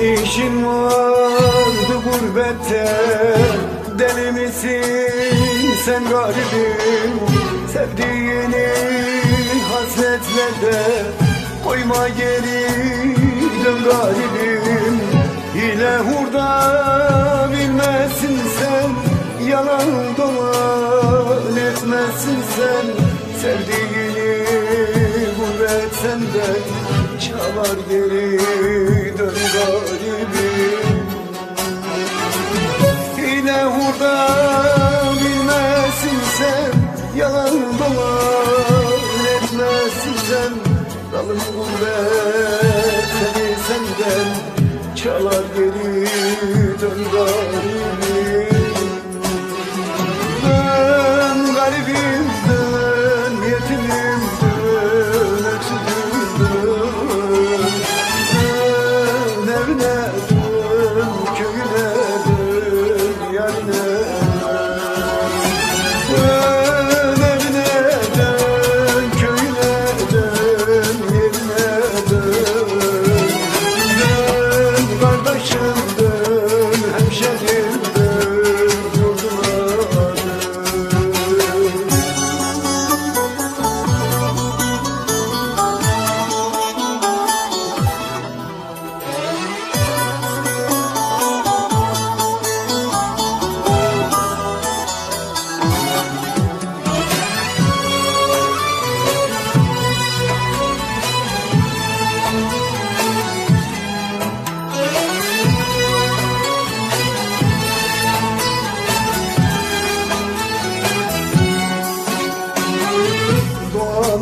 Ne işin vardı gurbette Deli misin sen garibim? Sevdiğini hasretlerde Koyma geri dön garibim. Hile hurda bilmezsin sen Yalan dolan etmezsin sen. Sevdiğini gurbet senden Çalar geri Yalan dolan etmezsin sen Dalım gurbet seni senden. Çalar geri dön garibim Dön garibim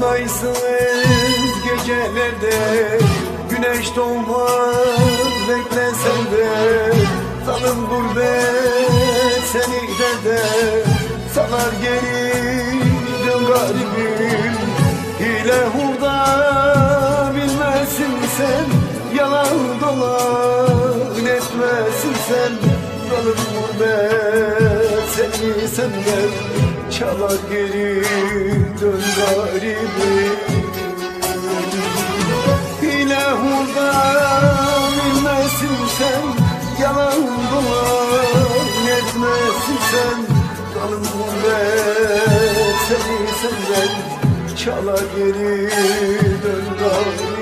Doğanaysız gecelerde. Güneş doğmaz beklesen de. Salım gurbet seni de Salar geri dön garibim. Hile hurda bilmezsin sen. Yalan dolan etmezsin sen. Dalım gurbet seni senden Çalar geri dön garibim. Hile hurda bilmezsin sen Yalan dolan etmezsin sen. Dalım gurbet seni senden Çalar geri dön garibim